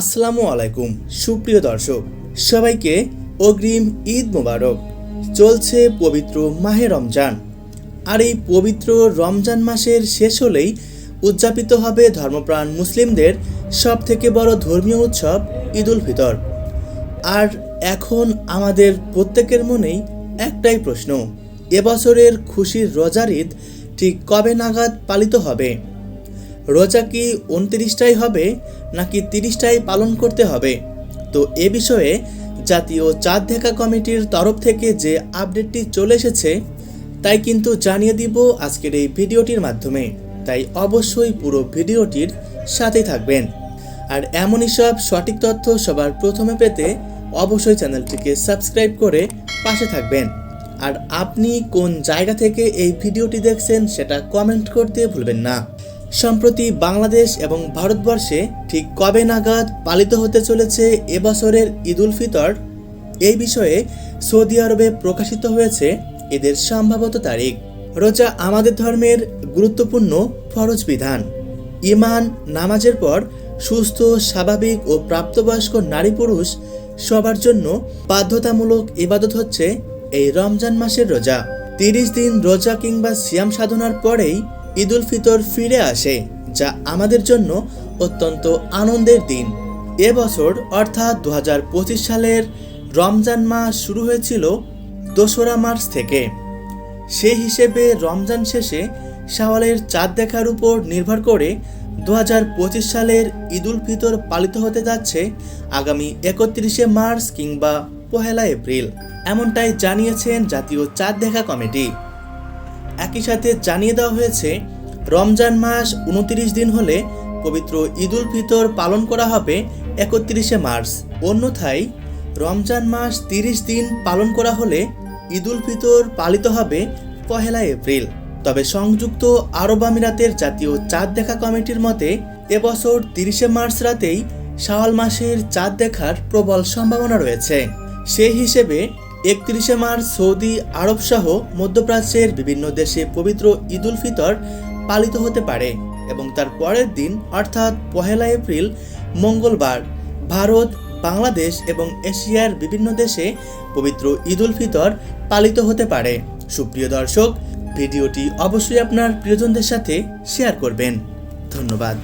আসসালামু আলাইকুম, সুপ্রিয় দর্শক, সবাইকে অগ্রিম ঈদ মোবারক। চলছে পবিত্র মাহে রমজান। আর এই পবিত্র রমজান মাসের শেষ হলেই উদযাপিত হবে ধর্মপ্রাণ মুসলিমদের সব থেকে বড় ধর্মীয় উৎসব ঈদ উল ফিতর। আর এখন আমাদের প্রত্যেকের মনেই একটাই প্রশ্ন এবছরের খুশির রোজার ঈদ ঠিক কবে নাগাদ পালিত হবে? রোজা কি উনত্রিশটাই হবে নাকি তিরিশটাই পালন করতে হবে? তো এ বিষয়ে জাতীয় চাঁদ দেখা কমিটির তরফ থেকে যে আপডেটটি চলে এসেছে, তাই কিন্তু জানিয়ে দিব আজকের এই ভিডিওটির মাধ্যমে। তাই অবশ্যই পুরো ভিডিওটির সাথে থাকবেন। আর এমনই সব সঠিক তথ্য সবার প্রথমে পেতে অবশ্যই চ্যানেলটিকে সাবস্ক্রাইব করে পাশে থাকবেন। আর আপনি কোন জায়গা থেকে এই ভিডিওটি দেখছেন সেটা কমেন্ট করতে ভুলবেন না। সম্প্রতি বাংলাদেশ এবং ভারতবর্ষে ঠিক কবে নাগাদ পালিত হতে চলেছে এবছরের ঈদ উল ফিতর? এই বিষয়ে সৌদি আরবে প্রকাশিত হয়েছে এদের সম্ভাবত তারিখ। রোজা আমাদের ধর্মের গুরুত্বপূর্ণ ফরজ বিধান। ইমান নামাজের পর সুস্থ, স্বাভাবিক ও প্রাপ্তবয়স্ক নারী পুরুষ সবার জন্য বাধ্যতামূলক ইবাদত হচ্ছে এই রমজান মাসের রোজা। তিরিশ দিন রোজা কিংবা সিয়াম সাধনার পরেই ঈদ উল ফিতর ফিরে আসে, যা আমাদের জন্য অত্যন্ত আনন্দের দিন। এবছর অর্থাৎ দু হাজার পঁচিশ সালের রমজান মাস শুরু হয়েছিল দোসরা মার্চ থেকে। সে হিসেবে রমজান শেষে শাওয়ালের চাঁদ দেখার উপর নির্ভর করে দু হাজার পঁচিশ সালের ঈদ উল ফিতর পালিত হতে যাচ্ছে আগামী একত্রিশে মার্চ কিংবা পহেলা এপ্রিল, এমনটাই জানিয়েছেন জাতীয় চাঁদ দেখা কমিটি। একই সাথে জানিয়ে দেওয়া হয়েছে, রমজান মাস উনত্রিশ দিন হলে পবিত্র ঈদ উল ফিতর পালন করা হবে একত্রিশে মার্চ। অন্যথায়, রমজান মাস তিরিশ দিন পালন করা হলে ঈদ উল ফিতর পালিত হবে পহেলা এপ্রিল। তবে সংযুক্ত আরব আমিরাতের জাতীয় চাঁদ দেখা কমিটির মতে, এবছর তিরিশে মার্চ রাতেই শাওয়াল মাসের চাঁদ দেখার প্রবল সম্ভাবনা রয়েছে। সেই হিসেবে একত্রিশে মার্চ সৌদি আরব সহ মধ্যপ্রাচ্যের বিভিন্ন দেশে পবিত্র ঈদ উল ফিতর পালিত হতে পারে এবং তার পরের দিন, অর্থাৎ পহেলা এপ্রিল, মঙ্গলবার, ভারত, বাংলাদেশ এবং এশিয়ার বিভিন্ন দেশে পবিত্র ঈদ উল ফিতর পালিত হতে পারে। সুপ্রিয় দর্শক, ভিডিওটি অবশ্যই আপনার প্রিয়জনদের সাথে শেয়ার করবেন। ধন্যবাদ।